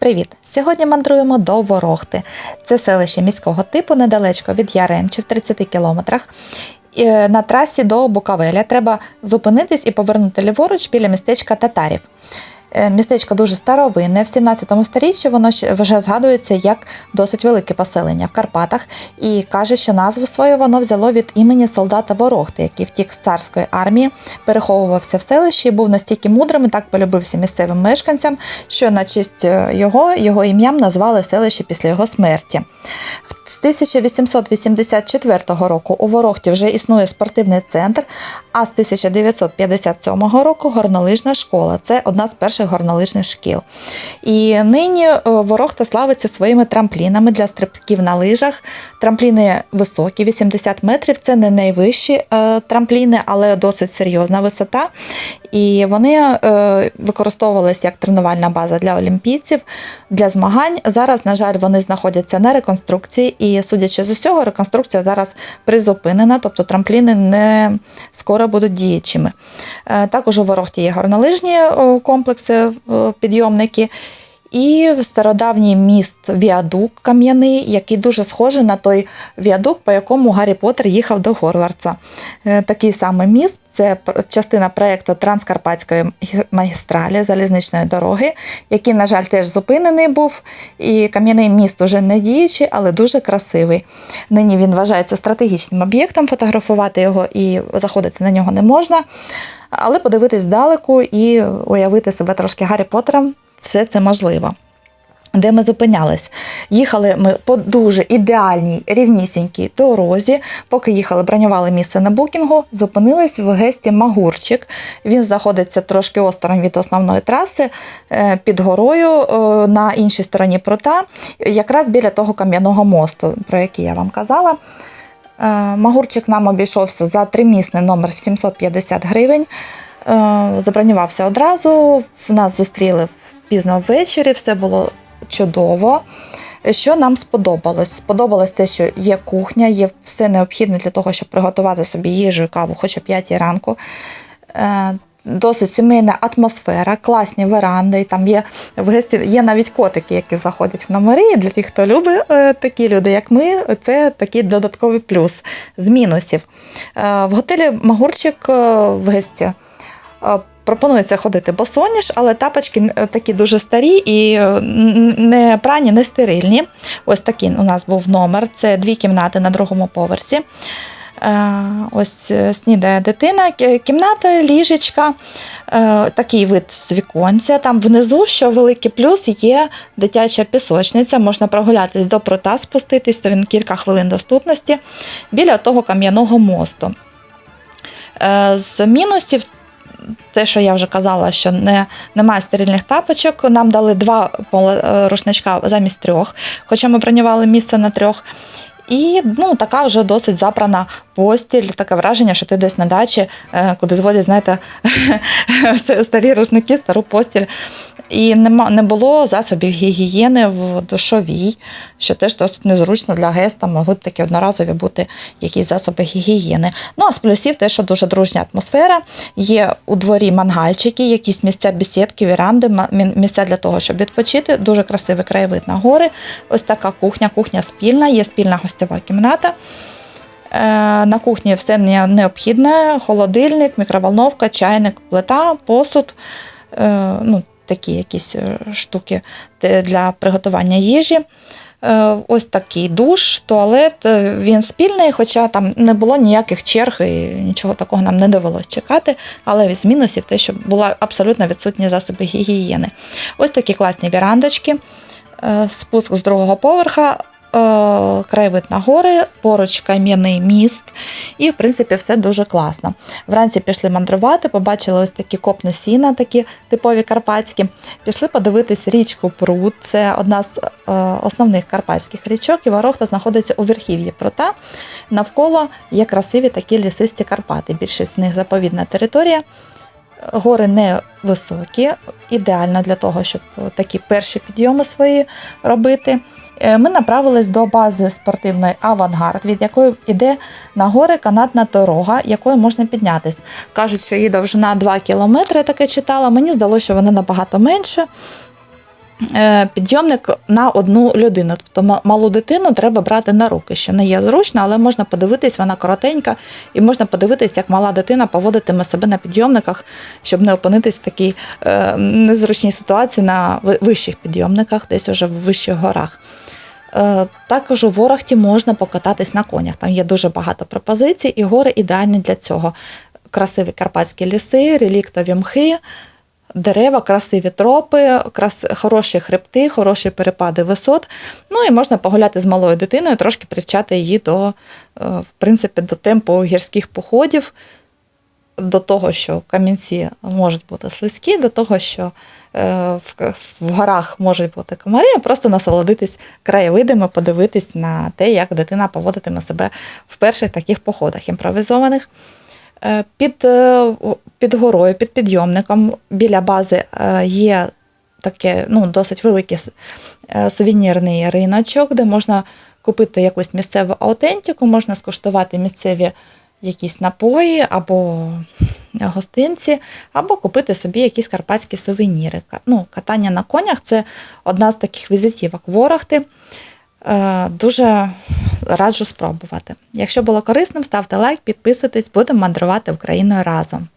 Привіт! Сьогодні мандруємо до Ворохти. Це селище міського типу недалечко від Яремчі в 30 кілометрах. Е, На трасі до Букавеля треба зупинитись і повернути ліворуч біля містечка Татарів. Е, Містечко дуже старовинне. В 17 сторіччі воно вже згадується як досить велике поселення в Карпатах і каже, що назву свою воно взяло від імені солдата Ворохти, який втік з царської армії, переховувався в селищі і був настільки мудрим і так полюбився місцевим мешканцям, що на честь е, його його ім'ям назвали селище після його смерті. З 1884 року у Ворохті вже існує спортивний центр, а з 1957 року горнолижна школа. Це одна з перших горнолижних шкіл. І нині е, Ворохта славиться своїми трамплінами для стрибків на лижах. Трампліни високі, 80 метрів. Це не найвищі е, трампліни, але досить серйозна висота. І вони е, використовувалися як тренувальна база для олімпійців, для змагань. Зараз, на жаль, вони знаходяться на реконструкції, і, судячи з усього, реконструкція зараз призупинена, тобто трампліни не скоро будуть діючими. Е, також у Ворохті є горнолижні е, комплекси, е, підйомники. І стародавній міст Віадук кам'яний, який дуже схожий на той віадук, по якому Гаррі Поттер їхав до Горварца. Е, Такий самий міст це частина проєкту Транскарпатської магістралі залізничної дороги, який, на жаль, теж зупинений був. І кам'яний міст уже не діючий, але дуже красивий. Нині він вважається стратегічним об'єктом, фотографувати його і заходити на нього не можна. Але подивитись здалеку і уявити себе трошки Гаррі Поттером все це можливо. Де ми зупинялись? Їхали ми по дуже ідеальній рівнісінькій дорозі. Поки їхали, бронювали місце на букінгу, зупинились в гесті Магурчик. Він знаходиться трошки осторонь від основної траси е, під горою е, на іншій стороні прута, якраз біля того кам'яного мосту, про який я вам казала. Е, Магурчик нам обійшовся за тримісний номер в 750 гривень. Е, Забронювався одразу. В нас зустріли пізно ввечері, все було чудово. Що нам сподобалось? Сподобалось те, що є кухня, є все необхідне для того, щоб приготувати собі їжу і каву, хоч о 5 ранку. Е, Досить сімейна атмосфера, класні веранди. і Там є в гесті є навіть котики, які заходять в номери. І Для тих, хто любить е, такі люди, як ми, це такий додатковий плюс з мінусів. В готелі Магурчик в гесті е, пропонується ходити босоніж, але тапочки е, такі дуже старі і е, не прані, не стерильні. Ось такий у нас був номер. Це дві кімнати на другому поверсі. Е, Ось снідає дитина, кімната, ліжечка, такий вид з віконця. Там внизу, що великий плюс, є дитяча пісочниця. Можна прогулятись до прута, спуститись, то він кілька хвилин доступності біля того кам'яного мосту. З мінусів те, що я вже казала, що не, немає стерильних тапочок. Нам дали два е, рушничка замість трьох, хоча ми бронювали місце на трьох. І ну, така вже досить запрана постіль, таке враження, що ти десь на дачі, е, куди зводять, знаєте, старі рушники, стару постіль. І нема, не було засобів гігієни в душовій, що теж досить незручно для геста, могли б такі одноразові бути якісь засоби гігієни. Ну а з плюсів те, що дуже дружня атмосфера. Є у дворі мангальчики, якісь місця бесідки, віранди, місця для того, щоб відпочити. Дуже красивий краєвид на гори. Ось така кухня, кухня спільна, є спільна гостьова кімната. Е, На кухні все необхідне: холодильник, мікроволновка, чайник, плита, посуд. Е, Ну, такі якісь е, штуки для приготування їжі. Ось такий душ, туалет. Він спільний, хоча там не було ніяких черг і нічого такого нам не довелось чекати. Але з мінусів те, що була абсолютно відсутні засоби гігієни. Ось такі класні вірандочки. Спуск з другого поверха, краєвид на гори, поруч кам'яний міст, і в принципі все дуже класно. Вранці пішли мандрувати, побачили ось такі копни сіна, такі типові карпатські. Пішли подивитись річку Прут. Це одна з е, основних карпатських річок, і Ворохта знаходиться у верхів'ї прута. Навколо є красиві такі лісисті Карпати. Більшість з них заповідна територія. Гори не високі, ідеально для того, щоб такі перші підйоми свої робити. Е, Ми направились до бази спортивної Авангард, від якої йде на гори канатна дорога, якою можна піднятись. Кажуть, що її довжина 2 кілометри, таке читала. Мені здалося, що вона набагато менше. Е, підйомник на одну людину. Тобто малу дитину треба брати на руки, що не є зручно, але можна подивитись, вона коротенька, і можна подивитись, як мала дитина поводитиме себе на підйомниках, щоб не опинитись в такій е, незручній ситуації на вищих підйомниках, десь уже в вищих горах. Е, Також у Ворохті можна покататись на конях. Там є дуже багато пропозицій, і гори ідеальні для цього. Красиві карпатські ліси, реліктові мхи, дерева, красиві тропи, крас... хороші хребти, хороші перепади висот. Ну і можна погуляти з малою дитиною, трошки привчати її до, е, в принципі, до темпу гірських походів, до того, що камінці можуть бути слизькі, до того, що е, в, горах можуть бути комарі, а просто насолодитись краєвидами, подивитись на те, як дитина поводитиме себе в перших таких походах імпровізованих. Е, Під, е, під горою, під підйомником біля бази е, є таке ну, досить великий сувенірний риночок, де можна купити якусь місцеву аутентику, можна скуштувати місцеві якісь напої або гостинці, або купити собі якісь карпатські сувеніри. Ну, катання на конях це одна з таких візитівок Ворохти. Е, Дуже раджу спробувати. Якщо було корисним, ставте лайк, підписуйтесь, будемо мандрувати Україною разом.